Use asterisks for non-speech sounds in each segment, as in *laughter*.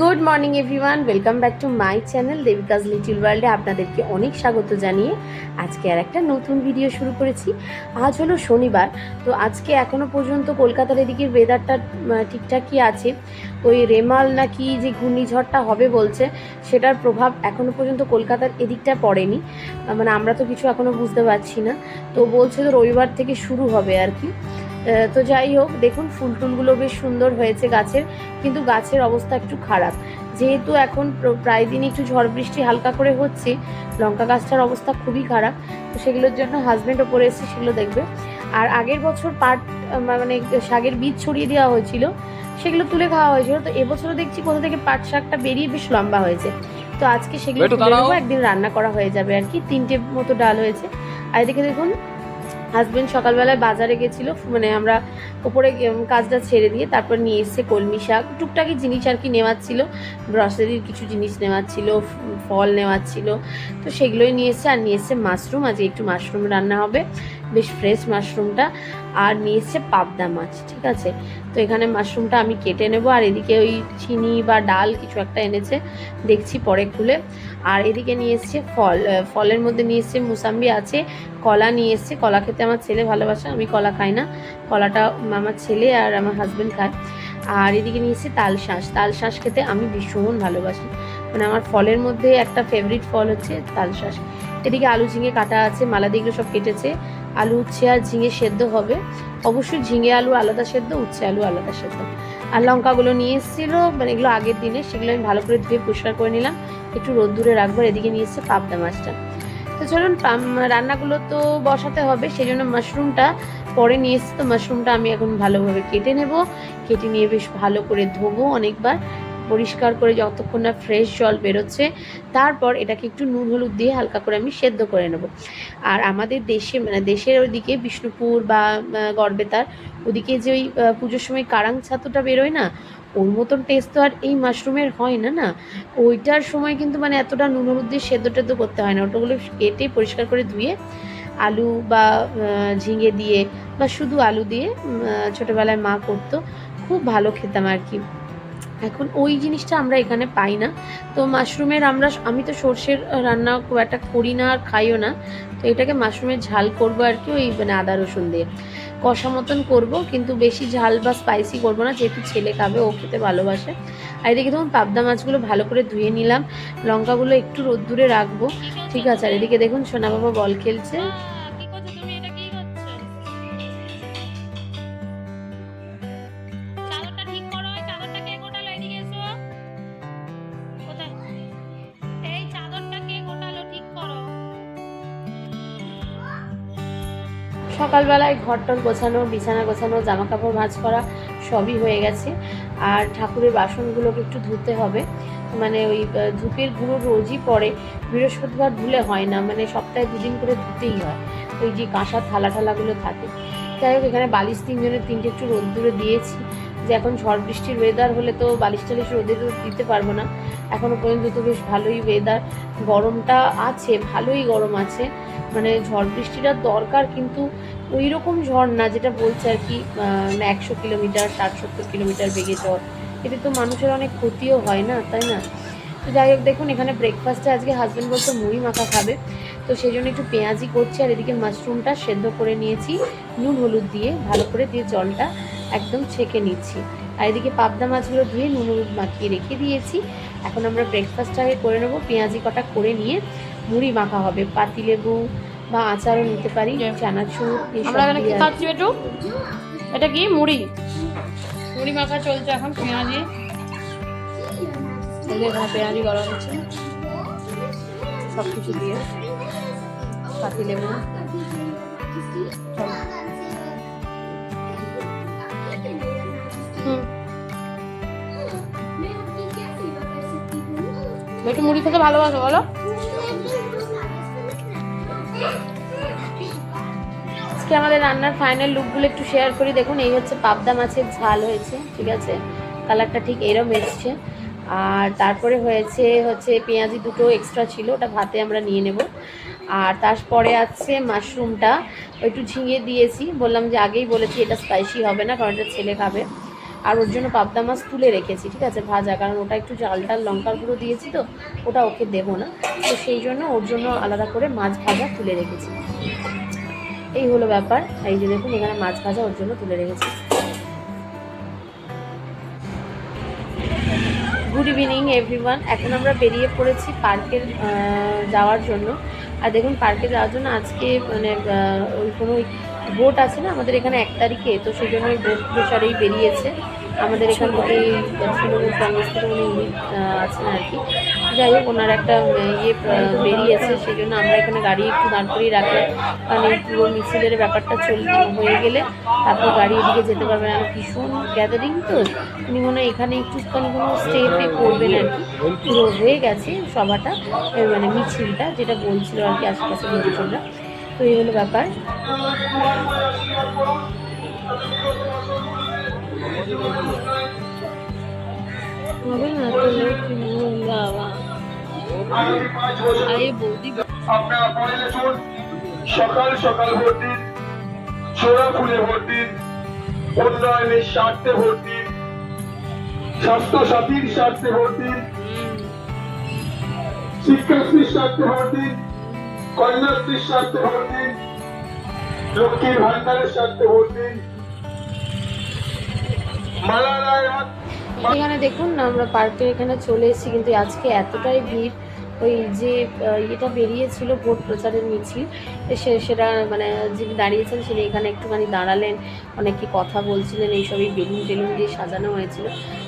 Morning everyone welcome back to my channel Devika's little ওয়ার্ল্ডে আপনাদেরকে অনেক স্বাগত জানিয়ে আজকে আর একটা নতুন ভিডিও শুরু করেছি। আজ হলো শনিবার, তো আজকে এখনও পর্যন্ত কলকাতার এদিকের ওয়েদারটা ঠিকঠাকই আছে। ওই রেমাল নাকি যে ঘূর্ণিঝড়টা হবে বলছে, সেটার প্রভাব এখনও পর্যন্ত কলকাতার এদিকটা পড়েনি। মানে আমরা তো কিছু এখনও বুঝতে পারছি না। তো বলছে তো রবিবার থেকে শুরু হবে আর কি। তো যাই হোক দেখুন ফুল টুলগুলো বেশ সুন্দর হয়েছে গাছের কিন্তু গাছের অবস্থা একটু খারাপ। যেহেতু এখন প্রায় দিনই একটু ঝড় বৃষ্টি হালকা করে হচ্ছে লঙ্কা গাছটার অবস্থা খুবই খারাপ তো সেগুলোর জন্য হাজব্যান্ড ওপরে এসে সেগুলো দেখবে। আর আগের বছর পাট মানে শাকের বীজ ছড়িয়ে দেওয়া হয়েছিল সেগুলো তুলে খাওয়া হয়েছিল। তো এবছরও দেখছি কোথা থেকে পাট শাকটা বেরিয়ে বেশ লম্বা হয়েছে। তো আজকে সেগুলো একদিন রান্না করা হয়ে যাবে আর কি তিনটে মতো ডাল হয়েছে। আর এদিকে দেখুন হাজবেন্ড সকালবেলায় বাজারে গেছিল মানে আমরা ওপরে কাজটা ছেড়ে দিয়ে তারপর নিয়ে এসছে কলমি শাক। টুকটাকি জিনিস আর কি নেওয়ার ছিল গ্রসারির কিছু জিনিস নেওয়ার ছিল ফল নেওয়ার ছিল। তো সেগুলোই নিয়ে এসছে আর নিয়ে এসছে মাশরুম আজকে একটু মাশরুম রান্না হবে, বেশ ফ্রেশ মাশরুমটা আর নিয়ে এসছে পাবদা মাছ, ঠিক আছে? তো এখানে মাশরুমটা আমি কেটে নেব, আর এদিকে ওই চিনি বা ডাল কিছু একটা এনেছে, দেখছি পরে খুলে। আর এদিকে নিয়ে এসছে ফল ফলের মধ্যে নিয়ে এসছে মুসাম্বি আছে, কলা নিয়ে এসছে। কলা খেতে আমার ছেলে ভালোবাসে, আমি কলা খাই না। কলাটা আমার ছেলে আর আমার হাজব্যান্ড খায়। আর এদিকে নিয়ে এসছে তাল শাঁস তাল শাঁস খেতে আমি ভীষণ ভালোবাসি। মানে আমার ফলের মধ্যে একটা ফেভারিট ফল হচ্ছে তাল শাঁস এদিকে আলু, ঝিঙে কাটা আছে মালাদি এগুলো সব কেটেছে। আলু, উচ্ছে আর ঝিঙে সেদ্ধ হবে। অবশ্যই ঝিঙে আলু আলাদা সেদ্ধ, উচ্ছে আলু আলাদা সেদ্ধ। আর লঙ্কাগুলো নিয়ে এসেছিল মানে এগুলো আগের দিনে, সেগুলো আমি ভালো করে ধুয়ে পরিষ্কার করে নিলাম। একটু রোদ্দুরে রাখব এদিকে নিয়ে এসছে পাবদা মাছটা। তো চলুন রান্নাগুলো তো বসাতে হবে সেই জন্য মাশরুমটা পরে নিয়ে এসছি। তো মাশরুমটা আমি এখন ভালোভাবে কেটে নেব। কেটে নিয়ে বেশ ভালো করে ধোবো অনেকবার। পরিষ্কার করে যতক্ষণ না ফ্রেশ জল বেরোচ্ছে, তারপর এটাকে একটু নুন হলুদ দিয়ে হালকা করে আমি সেদ্ধ করে নেব। আর আমাদের দেশে মানে দেশের ওইদিকে বিষ্ণুপুর বা গড়বেতার, ওদিকে যে ওই পুজোর সময় কারাং ছাতুটা বেরোয় না, ওর মতন টেস্ট তো আর এই মাশরুমের হয় না না? ওইটার সময় কিন্তু মানে এতটা নুন হলুদ দিয়ে সেদ্ধ টেদ্ধ করতে হয় না। ওটাগুলো কেটে পরিষ্কার করে ধুয়ে আলু বা ঝিঙে দিয়ে বা শুধু আলু দিয়ে ছোটোবেলায় মা করতো, খুব ভালো খেতাম আর কি। এখন ওই জিনিসটা আমরা এখানে পাই না। তো মাশরুমের আমরা, আমি তো সর্ষের রান্না খুব একটা করি না আর খাইও না। তো এটাকে মাশরুমের ঝাল করব আর কি ওই মানে আদা, রসুন দিয়ে। কষা মতন করব, কিন্তু বেশি ঝাল বা স্পাইসি করব না, যেহেতু ছেলে খাবে, ও খেতে ভালোবাসে। আর এদিকে দেখুন, পাবদা মাছগুলো ভালো করে ধুয়ে নিলাম। লঙ্কাগুলো একটু রোদ্দুরে রাখব। ঠিক আছে, আর এদিকে দেখুন, সোনা বাবা বল খেলছে। সকালবেলায় ঘর টর গোছানো, বিছানা গোছানো জামা কাপড় ভাঁজ করা সবই হয়ে গেছে। আর ঠাকুরের বাসনগুলোকে একটু ধুতে হবে। মানে ওই ধূপের গুঁড়ো রোজই পরে। বৃহস্পতিবার ধুলে হয় না মানে সপ্তাহে দুদিন করে ধুতেই হয়। ওই যে কাঁসা থালা ঠালাগুলো থাকে। যাই হোক, এখানে বালিশ তিনজনের তিনটে একটু রোদ্দুরে দিয়েছি। যে এখন ঝড় বৃষ্টির ওয়েদার হলে তো বালিশ টালিশ রোদে দিতে পারব না। এখনও পর্যন্ত তো বেশ ভালোই ওয়েদার গরমটা আছে, ভালোই গরম আছে। মানে ঝড় বৃষ্টিটা দরকার কিন্তু ওই রকম ঝড় না, যেটা বলছে আর কি একশো কিলোমিটার ষাট সত্তর কিলোমিটার বেগে ঝড়। এতে তো মানুষের অনেক ক্ষতিও হয় না, তাই না? তো যাই হোক, দেখুন, এখানে ব্রেকফাস্টে আজকে হাজব্যান্ড বলতো মুড়ি মাখা খাবে। তো সেই জন্য একটু পেঁয়াজি করছি, আর এদিকে মাশরুমটা সেদ্ধ করে নিয়েছি, নুন হলুদ দিয়ে ভালো করে দিয়ে জলটা একদম ছেঁকে নিচ্ছি। আর এদিকে পাবদা মাছগুলো ধুয়ে নুন হলুদ মাখিয়ে রেখে দিয়েছি। এখন আমরা ব্রেকফাস্টটাকে করে নেব। পেঁয়াজি কটা করে নিয়ে মুড়ি মাখা হবে। পাতিলেবু বা আচারও নিতে পারি চানাচুর এইসব আমরা এখানে কি খাচ্ছি এটা কি? মুড়ি। মুড়ি মাখা চলছে এখন পেঁয়াজি। এখানে পেঁয়াজি করা হচ্ছে সব কিছু দিয়ে পাতিলেবু বেটু মুড়ি খেতে ভালোবাসো, বলো। আজকে আমাদের রান্নার ফাইনাল লুকগুলো একটু শেয়ার করি। দেখুন, এই হচ্ছে পাবদা মাছের ঝাল হয়েছে, ঠিক আছে? কালারটা ঠিক এরম এসছে। আর তারপরে হয়েছে, হচ্ছে পেঁয়াজি দুটো এক্সট্রা ছিল, ওটা ভাতে আমরা নিয়ে নেব। আর তারপরে আছে মাশরুমটা একটু ঝিঙে দিয়েছি। বললাম যে আগেই বলেছি, এটা স্পাইসি হবে না, কারণ এটা ছেলে খাবে। আর ওর জন্য পাবদা মাছ তুলে রেখেছি, ঠিক আছে, ভাজা, কারণ ওটা একটু জাল টাল লঙ্কার গুঁড়ো দিয়েছি তো, ওটা ওকে দেবো না। তো সেই জন্য ওর জন্য আলাদা করে মাছ ভাজা তুলে রেখেছি। এই হলো ব্যাপার, এই যে দেখুন, এখানে মাছ ভাজা ওর জন্য তুলে রেখেছি। গুড ইভিনিং এভরিওয়ান এখন আমরা বেরিয়ে পড়েছি পার্কের যাওয়ার জন্য। আর দেখুন, পার্কে যাওয়ার জন্য আজকে মানে ওই কোনো বোট আছে না আমাদের এখানে এক তারিখে তো সেই জন্য ওই বোট প্রচারেই বেরিয়েছে। আমাদের এখান থেকে তৃণমূল কংগ্রেস থেকে উনি উনি আহ, আছেন আর কি। যাই হোক ওনার একটা ইয়ে বেরিয়েছে সেই জন্য আমরা এখানে গাড়ি একটু দাঁড় করিয়ে রাখলাম। কারণ এই পুরো মিছিলের ব্যাপারটা চল হয়ে গেলে তারপর গাড়ি এদিকে যেতে পারবে না। ভীষণ গ্যাদারিং তো উনি মনে হয় এখানে একটুখানি কোনো স্টেপে করবেন আর কি। পুরো হয়ে গেছে সভাটা মানে মিছিলটা যেটা বলছিল আর কি আশেপাশে লোকজনরা। তো এই হলো ব্যাপার। হবে না তো বাবা। আরে বৌদি আপনারা পড়ে লিখুন সকাল সকাল ভোট দিন ছোড়া ফুলে ভোট দিন উন্নয়নের স্বার্থে ভোট দিন স্বাস্থ্য সাথীর স্বার্থে ভোট দিন শিক্ষাশ্রীর স্বার্থে ভোট দিন কন্যাশ্রীর স্বার্থে ভোট লক্ষ্মীর ভান্ডারের স্বার্থে ভোট এখানে দেখুন না, আমরা পার্কের এখানে চলে এসেছি, কিন্তু আজকে এতটাই ভিড়, ওই যে ইয়েটা বেরিয়েছিল ভোট প্রচারের মিছিল, সে, সেটা মানে যিনি দাঁড়িয়েছেন তিনি এখানে একটুখানি দাঁড়ালেন, অনেকে কথা বলছিলেন, এইসবই বেলুন টেলুন দিয়ে সাজানো হয়েছিল।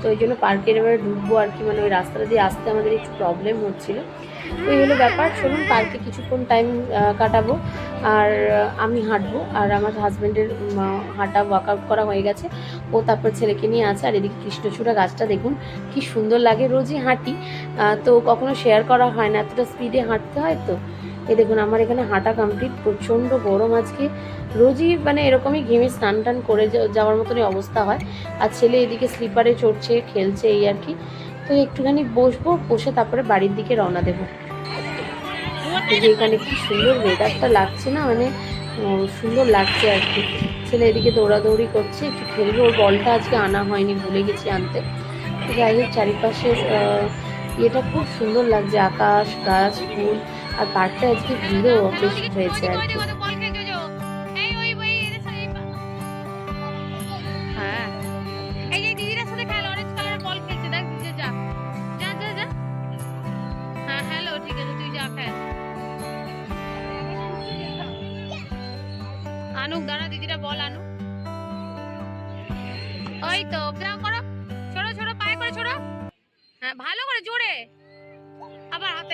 তো ওই জন্য পার্কের এবারে ঢুকবো আর কি মানে ওই রাস্তাটা দিয়ে আসতে আমাদের একটু প্রবলেম হচ্ছিল। এই হলো ব্যাপার। চলুন পার্কে কিছুক্ষণ টাইম কাটাবো। আর আমি হাঁটবো। আর আমার হাজব্যান্ডের হাঁটা ওয়ার্কআউট করা হয়ে গেছে। ও তারপর ছেলেকে নিয়ে আছে। আর এদিকে কৃষ্ণচূড়া গাছটা দেখুন, কি সুন্দর লাগে রোজই হাঁটি। তো কখনো শেয়ার করা হয় না। এতটা স্পিডে হাঁটতে হয় তো? এ দেখুন, আমার এখানে হাঁটা কমপ্লিট প্রচণ্ড গরম আজকে। রোজই মানে এরকমই ঘেমে স্নান টান করে যাওয়ার মতনই অবস্থা হয়। আর ছেলে এদিকে স্লিপারে চড়ছে, খেলছে, এই আর কি। তো একটুখানি বসবো, বসে তারপরে বাড়ির দিকে রওনা দেবো। এখানে কি সুন্দর ওয়েদারটা লাগছে না মানে সুন্দর লাগছে আর কি। ছেলে এদিকে দৌড়াদৌড়ি করছে, একটু খেলবে। ওর বলটা আজকে আনা হয়নি, ভুলে গেছি আনতে। যাই হোক, চারিপাশের ইয়েটা খুব সুন্দর লাগছে। আকাশ, গাছ, ফুল। আর পার্কটা আজকে ভিড়ও বেশ হয়েছে আর কি।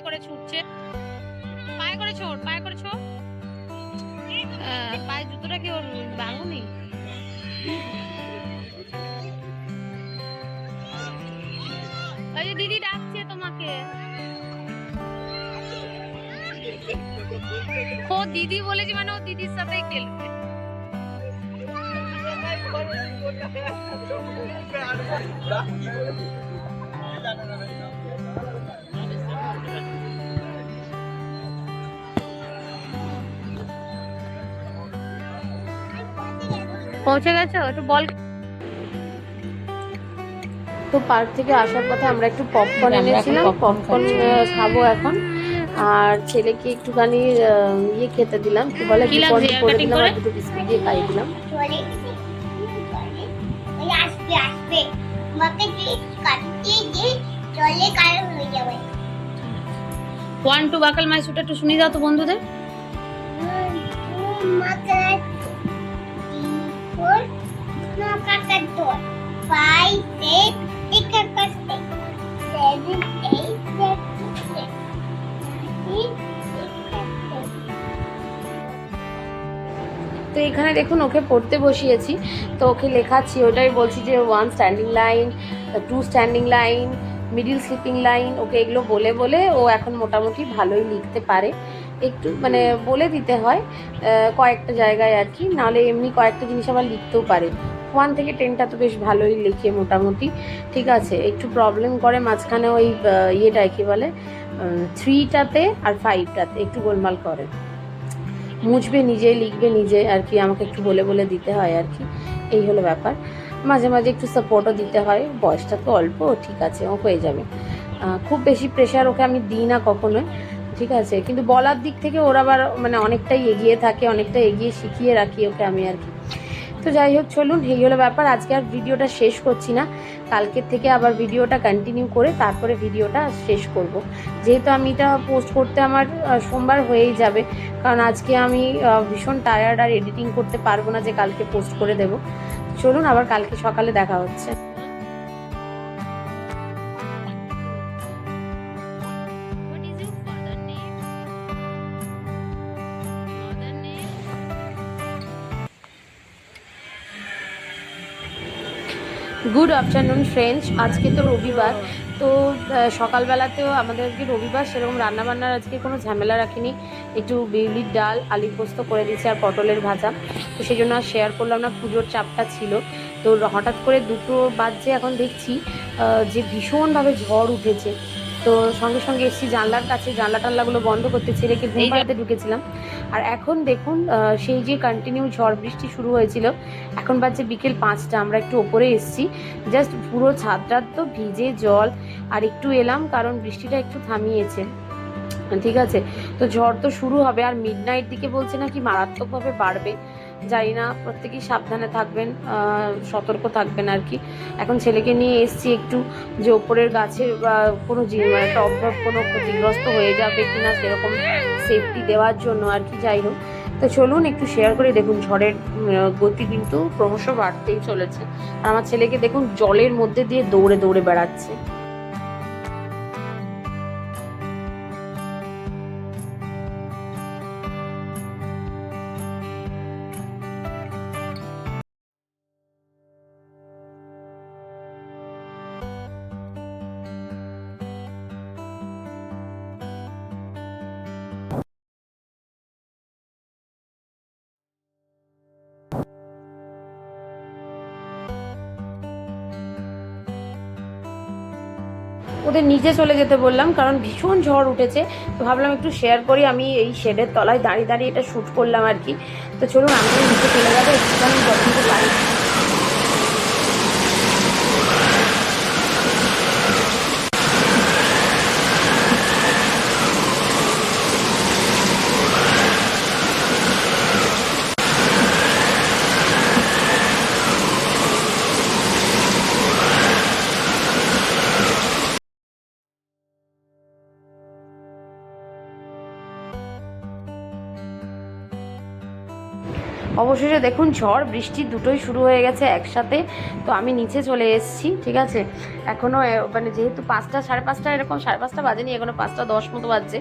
হাতে করে ছুটছে। পায়ে করে ছোড় পায়ে করে ছোড় আহ, পায়ে জুতোটা কি ওর ভাঙুনি ওই যে দিদি ডাকছে তোমাকে। ও দিদি বলেছে মানে ও দিদির সাথেই খেলবে। *laughs* পৌঁছে গেছো? একটু বল। তো পার্ক থেকে আসার পথে আমরা একটু পপকর্ন এনেছিলাম পপকর্ন খাব এখন। আর ছেলেকে একটুখানি ইয়ে খেতে দিলাম কি বলে করে দিলাম আর দুটো বিস্কুট দিয়ে খাইয়ে দিলাম। হয়ে ওয়ান টু বাকাল মাই শুটা একটু শুনিয়ে দাও তো বন্ধুদের। তো এখানে দেখুন, ওকে পড়তে বসিয়েছি। তো ওকে লেখাচ্ছি, ওটাই বলছি যে one standing line two standing line middle sleeping line okay এগুলো বলে বলে ও এখন মোটামুটি ভালোই লিখতে পারে। একটু মানে বলে দিতে হয় কয়েকটা জায়গায় আর কি, নাহলে এমনি কয়েকটা জিনিস আবার লিখতেও পারে। ওয়ান থেকে টেনটা তো বেশ ভালোই লিখে মোটামুটি। ঠিক আছে, একটু প্রবলেম করে মাঝখানে ওই ইয়েটায় কী বলে? থ্রিটাতে আর ফাইভটাতে একটু গোলমাল করে। মুছবে নিজে লিখবে নিজে আর কি আমাকে একটু বলে বলে দিতে হয় আর কি। এই হলো ব্যাপার। মাঝে মাঝে একটু সাপোর্টও দিতে হয়। বয়সটা তো অল্প, ঠিক আছে, ও হয়ে যাবে। খুব বেশি প্রেশার ওকে আমি দিই না কখনোই, ঠিক আছে। কিন্তু বলার দিক থেকে ওরা আবার মানে অনেকটাই এগিয়ে থাকে, অনেকটা এগিয়ে শিখিয়ে রাখি ওকে আমি আর কি। তো যাই হোক, চলুন, এই হলো ব্যাপার। আজকে আর ভিডিওটা শেষ করছি না। কালকের থেকে আবার ভিডিওটা কন্টিনিউ করে তারপরে ভিডিওটা শেষ করব। যেহেতু আমি এটা পোস্ট করতে আমার সোমবার হয়েই যাবে, কারণ আজকে আমি ভীষণ টায়ার্ড আর এডিটিং করতে পারব না যে কালকে পোস্ট করে দেব। চলুন, আবার কালকে সকালে দেখা হচ্ছে। গুড আফটারনুন ফ্রেন্ডস আজকে তো রবিবার, তো সকালবেলাতেও আমাদের আজকে রবিবার, সেরকম রান্নাবান্নার আজকে কোনো ঝামেলা রাখিনি। একটু বিউলির ডাল আলু পোস্ত করে দিয়েছি আর পটলের ভাজা। তো সেই জন্য আর শেয়ার করলাম না, পুজোর চাপটা ছিল। তো হঠাৎ করে দুটো বাজছে এখন দেখছি যে ভীষণভাবে ঝড় উঠেছে। তো সঙ্গে সঙ্গে এসছি জানলার কাছে জানলা টানলাগুলো বন্ধ করতে ছেড়ে রেখে ঘুম পাড়াতে ঢুকেছিলাম। আর এখন দেখুন সেই যে কন্টিনিউ ঝড় বৃষ্টি শুরু হয়েছিল এখন বাজছে বিকেল পাঁচটা আমরা একটু ওপরে এসছি। জাস্ট পুরো ছাদটা তো ভিজে জল আর একটু এলাম কারণ বৃষ্টিটা একটু থামিয়েছে। ঠিক আছে? তো ঝড় তো শুরু হবে আর মিড নাইট দিকে বলছে নাকি মারাত্মকভাবে বাড়বে। জানি না, প্রত্যেকেই সাবধানে থাকবেন সতর্ক থাকবেন আর কি। এখন ছেলেকে নিয়ে এসছি একটু যে ওপরের গাছের বা কোনো মানে টব টব কোনো ক্ষতিগ্রস্ত হয়ে যাবে কি না সেরকম সেফটি দেওয়ার জন্য আর কি, যাই হোক। তো চলুন একটু শেয়ার করে দেখুন, ঝড়ের গতি কিন্তু ক্রমশ বাড়তেই চলেছে। আর আমার ছেলেকে দেখুন, জলের মধ্যে দিয়ে দৌড়ে দৌড়ে বেড়াচ্ছে। ওদের নিচে চলে যেতে বললাম, কারণ ভীষণ ঝড় উঠেছে। তো ভাবলাম একটু শেয়ার করি, আমি এই শেডের তলায় দাঁড়িয়ে দাঁড়িয়ে এটা শ্যুট করলাম আর কি। তো চলুন আমি নিচে চলে যাব, একটুখানি যতটুকু পারি। অবশেষে দেখুন ঝড়, বৃষ্টি দুটোই শুরু হয়ে গেছে একসাথে। তো আমি নিচে চলে এসেছি, ঠিক আছে? এখনও মানে যেহেতু পাঁচটা, সাড়ে পাঁচটা এরকম, সাড়ে পাঁচটা বাজেনি, এখনও পাঁচটা দশ মতো বাজছে।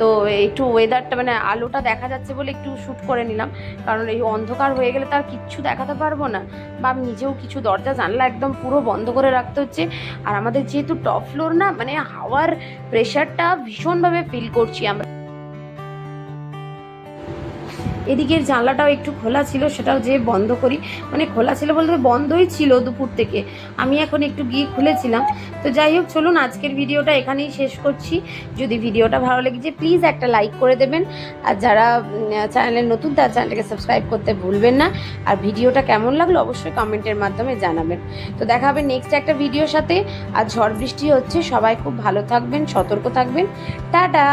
তো একটু ওয়েদারটা মানে আলোটা দেখা যাচ্ছে বলে একটু শ্যুট করে নিলাম। কারণ এই অন্ধকার হয়ে গেলে তার কিচ্ছু দেখাতে পারব না। বা আমি নিজেও কিছু দরজা, জানলা একদম পুরো বন্ধ করে রাখতে হচ্ছে। আর আমাদের যেহেতু টপ ফ্লোর না মানে হাওয়ার প্রেশারটা ভীষণভাবে ফিল করছি আমরা। এদিকের জানলাটাও একটু খোলা ছিল, সেটাও যে বন্ধ করি। মানে খোলা ছিল বলতে বন্ধই ছিল দুপুর থেকে। আমি এখন একটু গিয়ে খুলেছিলাম। তো যাই হোক, চলুন আজকের ভিডিওটা এখানেই শেষ করছি। যদি ভিডিওটা ভালো লেগেছে প্লিজ একটা লাইক করে দেবেন। আর যারা চ্যানেলে নতুন, তার চ্যানেলটাকে সাবস্ক্রাইব করতে ভুলবেন না। আর ভিডিওটা কেমন লাগল অবশ্যই কমেন্টের মাধ্যমে জানাবেন। তো দেখা হবে নেক্সট একটা ভিডিওর সাথে। আর ঝড় বৃষ্টি হচ্ছে, সবাই খুব ভালো থাকবেন, সতর্ক থাকবেন। টাটা!